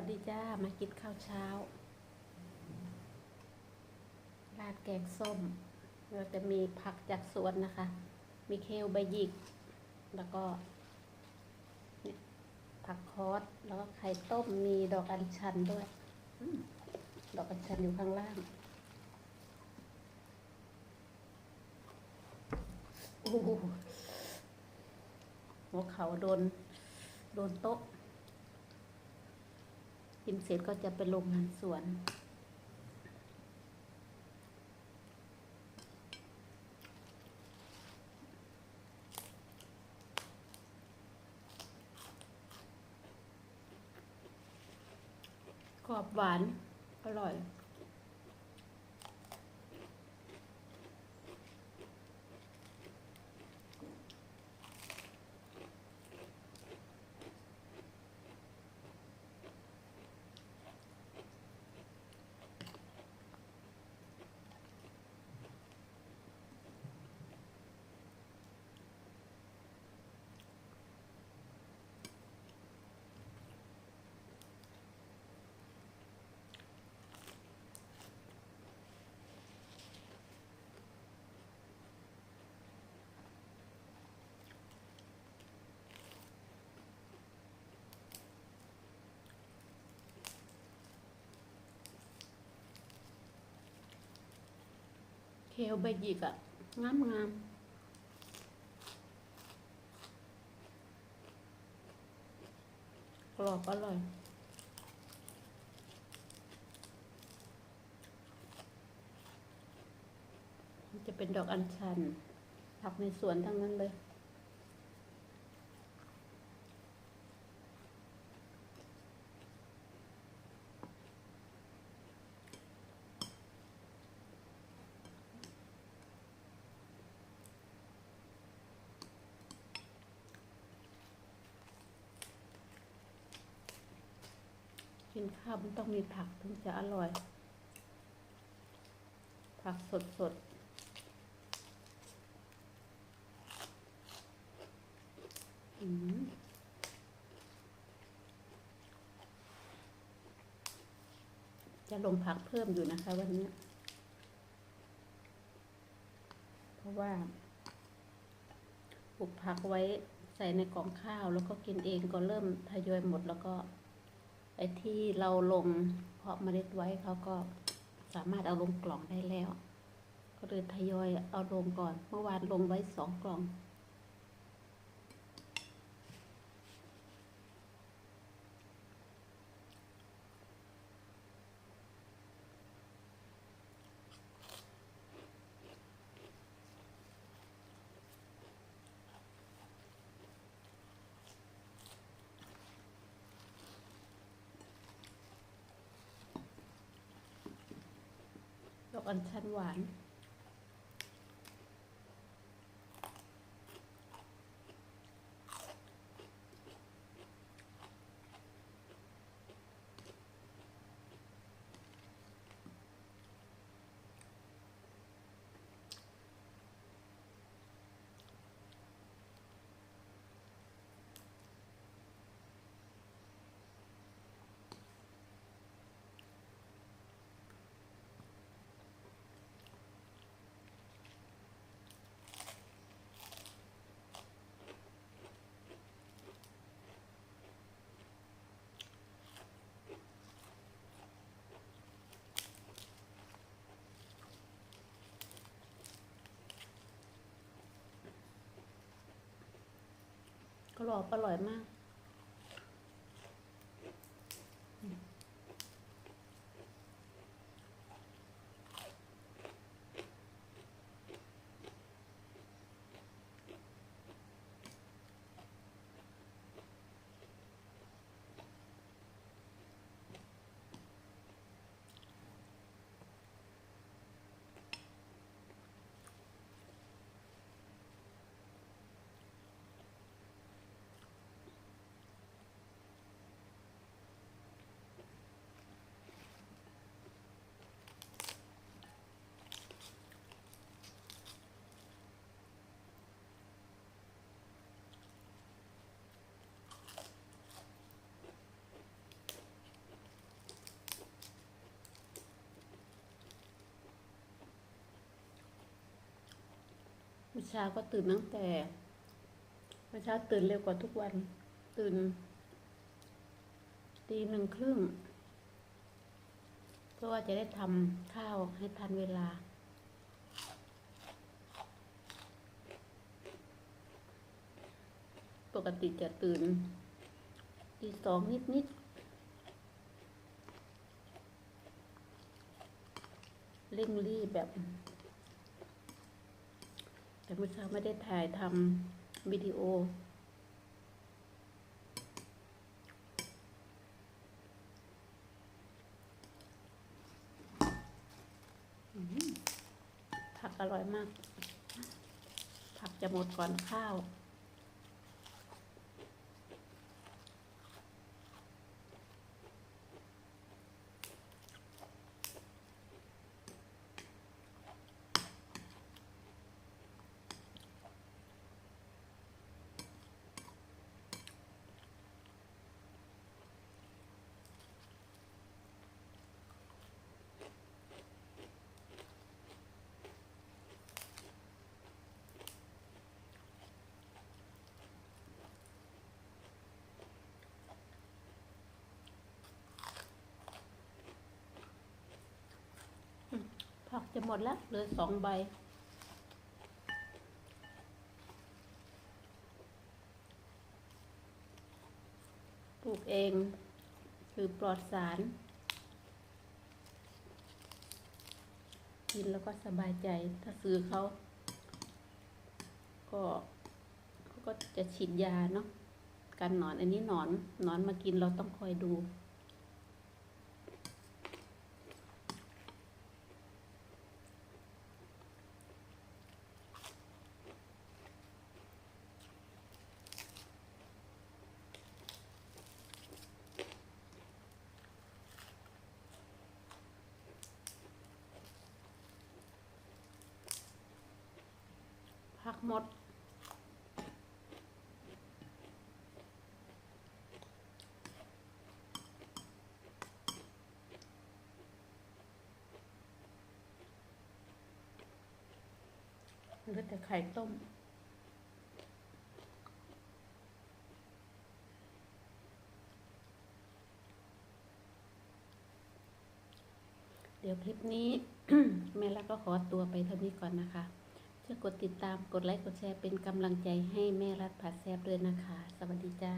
วัสดีจ้า มากินข้าวเช้า ราดแกงส้ม เราจะมีผักจากสวนนะคะ มีเคลใบหยิก แล้วก็ผักคอสแล้วก็ไข่ต้ม มีดอกอัญชันด้วย ดอกอัญชันอยู่ข้างล่าง โอ้โหหัวเขาโดน โดนโต๊ะ กินเสร็จก็จะไปลงงานสวนกรอบหวาน อร่อย คลใบหยิกอะงามงามกรอบอร่อย จะเป็นดอกอัญชันผักในสวนทั้งนั้นเลย กินข้าวมันต้องมีผักถึงจะอร่อย ผักสดสดๆอืมจะลงผักเพิ่มอยู่นะคะวันนี้ เพราะว่าปลูกผักไว้ใส่ในกล่องข้าวแล้วก็กินเองก็เริ่มทยอยหมดแล้วก็ ไอ้ที่เราลงเพาะเมล็ดไว้เขาก็สามารถเอาลงกล่องได้แล้ว ก็เลยทยอยเอาลงก่อน เมื่อวานลงไว้สองกล่อง อ่อัญชันหวาน กรอบอร่อยมาก เช้าก็ตื่นตั้งแต่เมื่อเช้าตื่นเร็วกว่าทุกวัน ตื่นตีหนึ่งครึ่งเพื่อว่าจะได้ทำข้าวให้ทันเวลา ปกติจะตื่นตีสองนิดนิดเร่งรีบแบบ แต่เมื่อเช้าไม่ได้ถ่ายทำวิดีโอ ผักอร่อยมาก ผักจะหมดก่อนข้าว ผัก จะหมดแล้วเหลือสองใบ ปลูกเอง คือปลอดสาร กินแล้วก็สบายใจ ถ้าซื้อเขา ก็เขาก็จะฉีดยาเนาะกันหนอนอันนี้หนอนหนอนมากินเราต้องคอยดู หมด เหลือแต่ไข่ต้มเดี๋ยวคลิปนี้ แม่ละก็ขอตัวไปเท่านี้ก่อนนะคะ ช่วยกดติดตามกดไลค์กดแชร์เป็นกำลังใจให้แม่รัดผัดแซบด้วยนะคะ สวัสดีจ้า